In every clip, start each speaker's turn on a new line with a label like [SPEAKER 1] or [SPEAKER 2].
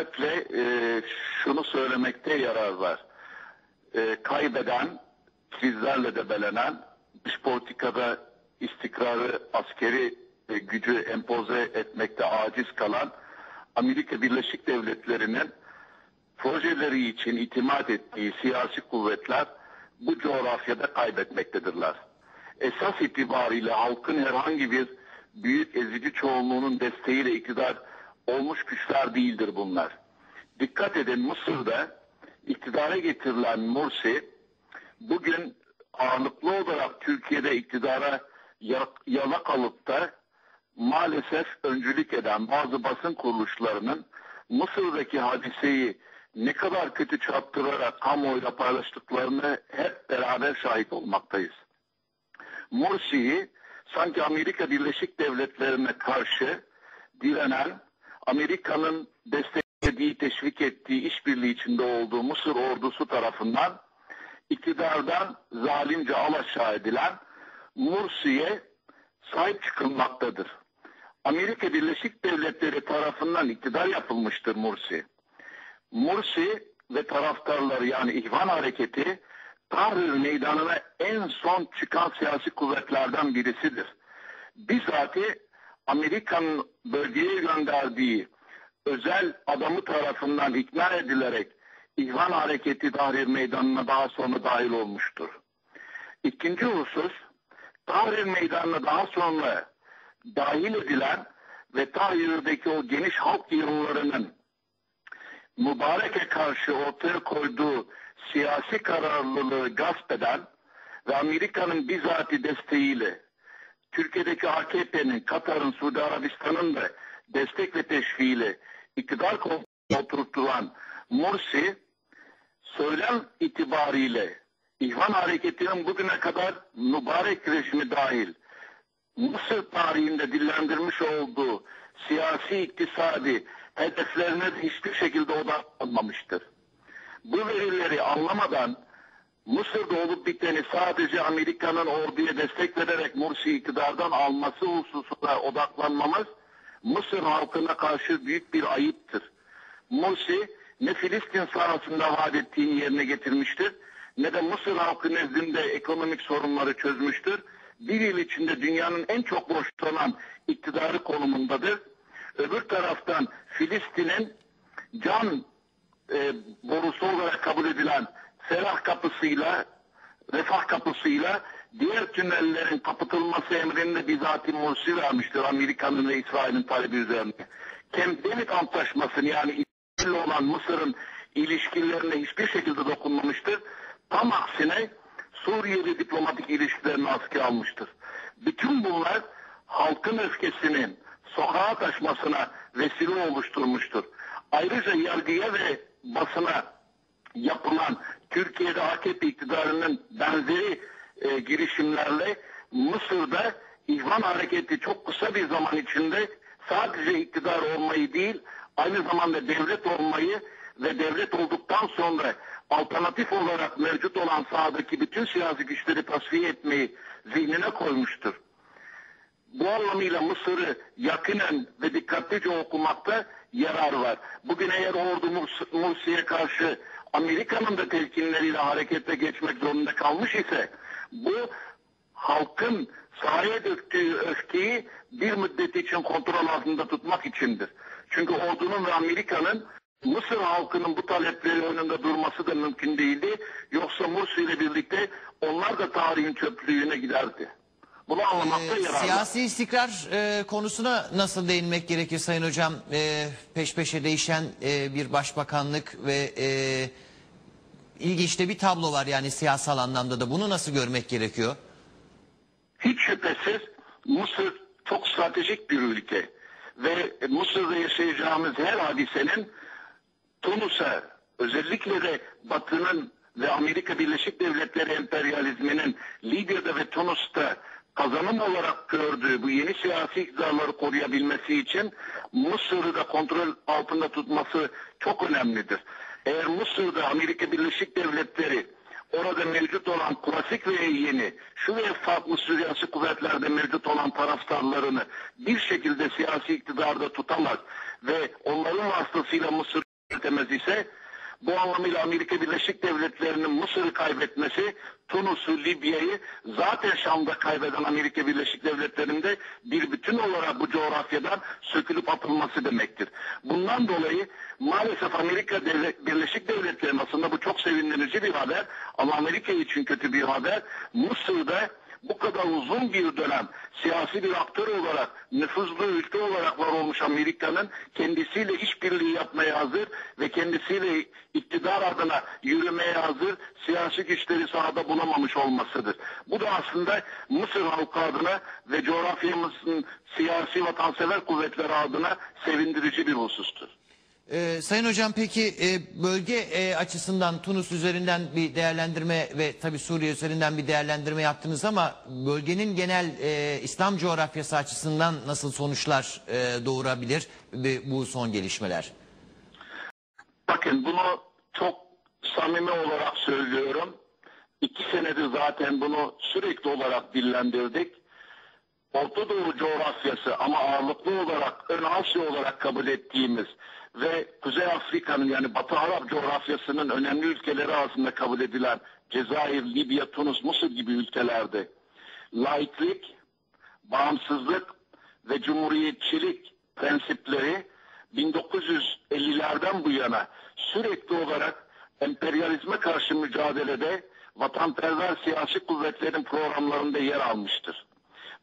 [SPEAKER 1] sebeple e, şunu söylemekte yarar var. E, kaybeden, krizlerle de belenen, dış politikada istikrarı, askeri e, gücü empoze etmekte aciz kalan Amerika Birleşik Devletleri'nin projeleri için itimat ettiği siyasi kuvvetler bu coğrafyada kaybetmektedirler. Esas itibariyle halkın herhangi bir büyük ezici çoğunluğunun desteğiyle iktidar olmuş güçler değildir bunlar. Dikkat edin Mısır'da iktidara getirilen Mursi bugün ağırlıklı olarak Türkiye'de iktidara yana alıp da maalesef öncülük eden bazı basın kuruluşlarının Mısır'daki hadiseyi ne kadar kötü çarptırarak kamuoyuyla paylaştıklarını hep beraber şahit olmaktayız. Mursi'yi sanki Amerika Birleşik Devletleri'ne karşı direnen, Amerika'nın desteklediği, teşvik ettiği, işbirliği içinde olduğu Mısır ordusu tarafından iktidardan zalimce alaşağı edilen Mursi'ye sahip çıkılmaktadır. Amerika Birleşik Devletleri tarafından iktidar yapılmıştır Mursi. Mursi ve taraftarları yani İhvan Hareketi Tahrir meydanına en son çıkan siyasi kuvvetlerden birisidir. Bizatihi Amerika'nın bölgeye gönderdiği özel adamı tarafından ikna edilerek İhvan Hareketi Tahrir Meydanı'na daha sonra dahil olmuştur. İkinci husus, Tahrir Meydanı'na daha sonra dahil edilen ve Tahrir'deki o geniş halk yığınlarının Mübarek'e karşı ortaya koyduğu siyasi kararlılığı gasp eden ve Amerika'nın bizatihi desteğiyle Türkiye'deki AKP'nin, Katar'ın, Suudi Arabistan'ın da destek ve teşviğiyle iktidar koltuğuna oturtulan Mursi söylem itibariyle İhvan Hareketi'nin bugüne kadar mübarek rejimi dahil Mısır tarihinde dillendirmiş olduğu siyasi iktisadi hedeflerine hiçbir şekilde odaklanmamıştır. Bu verileri anlamadan Mısır'da olup biteni sadece Amerika'nın orduya destek vererek Mursi iktidardan alması hususuna odaklanmamız Mısır halkına karşı büyük bir ayıptır. Mursi ne Filistin sahasında vaat ettiğini yerine getirmiştir ne de Mısır halkı nezdinde ekonomik sorunları çözmüştür. Bir yıl içinde dünyanın en çok borçlanan iktidarı konumundadır. Öbür taraftan Filistin'in can e, borusu olarak kabul edilen Ferah kapısıyla, Refah kapısıyla diğer tünellerin kapatılması emrini de bizatihi Mursi vermiştir Amerika'nın ve İsrail'in talebi üzerine. Camp David Antlaşması'nı yani İsrail'le olan Mısır'ın ilişkilerine hiçbir şekilde dokunmamıştır. Tam aksine Suriye'de diplomatik ilişkilerini askıya almıştır. Bütün bunlar halkın öfkesinin sokağa taşmasına vesile oluşturmuştur. Ayrıca yargıya ve basına yapılan Türkiye'de AKP iktidarının benzeri e, girişimlerle Mısır'da İhvan hareketi çok kısa bir zaman içinde sadece iktidar olmayı değil aynı zamanda devlet olmayı ve devlet olduktan sonra alternatif olarak mevcut olan sahadaki bütün siyasi güçleri tasfiye etmeyi zihnine koymuştur. Bu anlamıyla Mısır'ı yakinen ve dikkatlice okumakta yarar var. Bugün eğer ordu Mursi'ye karşı Amerika'nın da telkinleriyle harekete geçmek zorunda kalmış ise bu halkın sahaya döktüğü öfkeyi bir müddet için kontrol altında tutmak içindir. Çünkü ordunun ve Amerika'nın Mısır halkının bu talepleri önünde durması da mümkün değildi. Yoksa Mursi ile birlikte onlar da tarihin çöplüğüne giderdi. Bunu anlamakta ee, yarar
[SPEAKER 2] Siyasi istikrar e, konusuna nasıl değinmek gerekir Sayın Hocam? E, peş peşe değişen e, bir başbakanlık ve e, ilginç de bir tablo var yani siyasal anlamda da. Bunu nasıl görmek gerekiyor?
[SPEAKER 1] Hiç şüphesiz Mısır çok stratejik bir ülke. Ve Mısır'da yaşayacağımız her hadisenin Tunus'a özellikle de Batı'nın ve Amerika Birleşik Devletleri emperyalizminin Libya'da ve Tunus'ta kazanım olarak gördüğü bu yeni siyasi iktidarları koruyabilmesi için Mısır'ı da kontrol altında tutması çok önemlidir. Eğer Mısır'da Amerika Birleşik Devletleri orada mevcut olan klasik ve yeni şu ve farklı siyasi kuvvetlerde mevcut olan taraftarlarını bir şekilde siyasi iktidarda tutamaz ve onların vasıtasıyla Mısır yönetemez ise bu anlamıyla Amerika Birleşik Devletleri'nin Mısır'ı kaybetmesi Tunus'u, Libya'yı zaten Şam'da kaybeden Amerika Birleşik Devletleri'nde bir bütün olarak bu coğrafyadan sökülüp atılması demektir. Bundan dolayı maalesef Amerika Devlet, Birleşik Devletleri'nin aslında bu çok sevindirici bir haber ama Amerika için kötü bir haber. Mısır'da bu kadar uzun bir dönem siyasi bir aktör olarak, nüfuzlu ülke olarak var olmuş Amerika'nın kendisiyle işbirliği yapmaya hazır ve kendisiyle iktidar adına yürümeye hazır siyasi güçleri sahada bulamamış olmasıdır. Bu da aslında Mısır halkı adına ve coğrafyamızın siyasi vatansever kuvvetleri adına sevindirici bir husustur.
[SPEAKER 2] Ee, Sayın Hocam peki e, bölge e, açısından Tunus üzerinden bir değerlendirme ve tabi Suriye üzerinden bir değerlendirme yaptınız ama bölgenin genel e, İslam coğrafyası açısından nasıl sonuçlar e, doğurabilir e, bu son gelişmeler?
[SPEAKER 1] Bakın bunu çok samimi olarak söylüyorum. İki senedir zaten bunu sürekli olarak dillendirdik. Orta Doğu coğrafyası ama ağırlıklı olarak Ön Asya olarak kabul ettiğimiz ve Kuzey Afrika'nın yani Batı Arap coğrafyasının önemli ülkeleri arasında kabul edilen Cezayir, Libya, Tunus, Mısır gibi ülkelerde laiklik, bağımsızlık ve cumhuriyetçilik prensipleri 1950'lerden bu yana sürekli olarak emperyalizme karşı mücadelede vatanperver siyasi kuvvetlerin programlarında yer almıştır.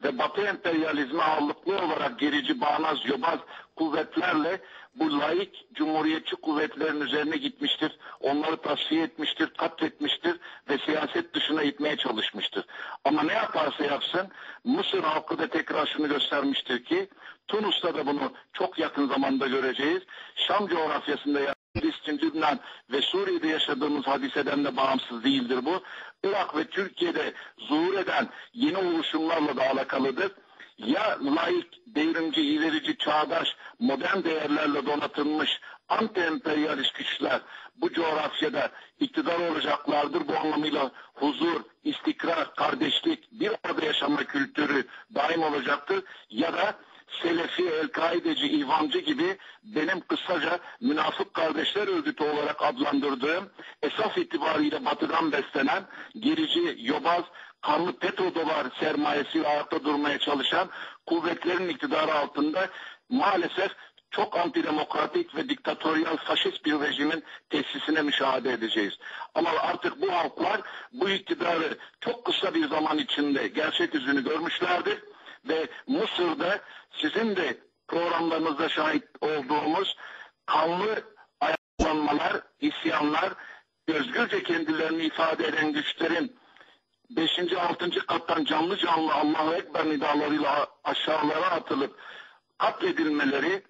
[SPEAKER 1] Ve Batı emperyalizmi ağırlıklı olarak gerici, bağnaz, yobaz kuvvetlerle bu laik cumhuriyetçi kuvvetlerin üzerine gitmiştir. Onları tasfiye etmiştir, katletmiştir ve siyaset dışına itmeye çalışmıştır. Ama ne yaparsa yapsın Mısır halkı da tekrar şunu göstermiştir ki Tunus'ta da bunu çok yakın zamanda göreceğiz. Şam coğrafyasında Filistin, Lübnan ve Suriye'de yaşadığımız hadiseden de bağımsız değildir bu. Irak ve Türkiye'de zuhur eden yeni oluşumlarla da alakalıdır. Ya laik, devrimci, ilerici, çağdaş, modern değerlerle donatılmış anti-emperyalist güçler bu coğrafyada iktidar olacaklardır. Bu anlamıyla huzur, istikrar, kardeşlik, bir arada yaşama kültürü daim olacaktır. Ya da Selefi, El-Kaideci, İvancı gibi benim kısaca münafık kardeşler örgütü olarak adlandırdığım esas itibariyle batıdan beslenen gerici, yobaz, kanlı petrodolar sermayesi ayakta durmaya çalışan kuvvetlerin iktidarı altında maalesef çok antidemokratik ve diktatöryal faşist bir rejimin tesisine müşahede edeceğiz. Ama artık bu halklar bu iktidarı çok kısa bir zaman içinde gerçek yüzünü görmüşlerdir ve Mısır'da sizin de programlarınızda şahit olduğumuz kanlı ayaklanmalar, isyanlar, özgürce kendilerini ifade eden güçlerin 5. 6. kattan canlı canlı Allahu Ekber nidalarıyla aşağılara atılıp katledilmeleri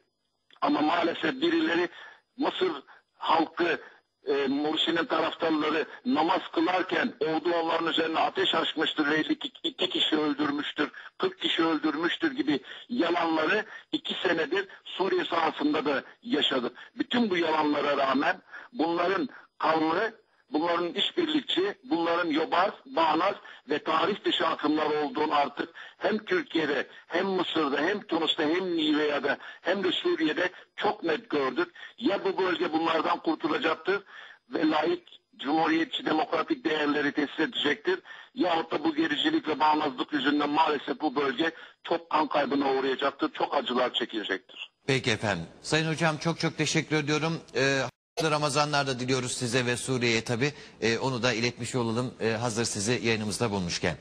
[SPEAKER 1] ama maalesef birileri Mısır halkı e, Mursi'nin taraftarları namaz kılarken ordu onların üzerine ateş açmıştır ve iki, iki kişi öldürmüştür, 40 kişi öldürmüştür gibi yalanları iki senedir Suriye sahasında da yaşadık. Bütün bu yalanlara rağmen bunların kanlı bunların işbirlikçi, bunların yobaz, bağnaz ve tarih dışı akımlar olduğunu artık hem Türkiye'de hem Mısır'da hem Tunus'ta hem Nivea'da hem de Suriye'de çok net gördük. Ya bu bölge bunlardan kurtulacaktır ve layık cumhuriyetçi demokratik değerleri tesis edecektir. Yahut da bu gericilik ve bağnazlık yüzünden maalesef bu bölge çok kan kaybına uğrayacaktır. Çok acılar çekilecektir.
[SPEAKER 2] Peki efendim. Sayın Hocam çok çok teşekkür ediyorum. Ee, Ramazanlar da diliyoruz size ve Suriye'ye tabii. Ee, onu da iletmiş olalım ee, hazır sizi yayınımızda bulmuşken.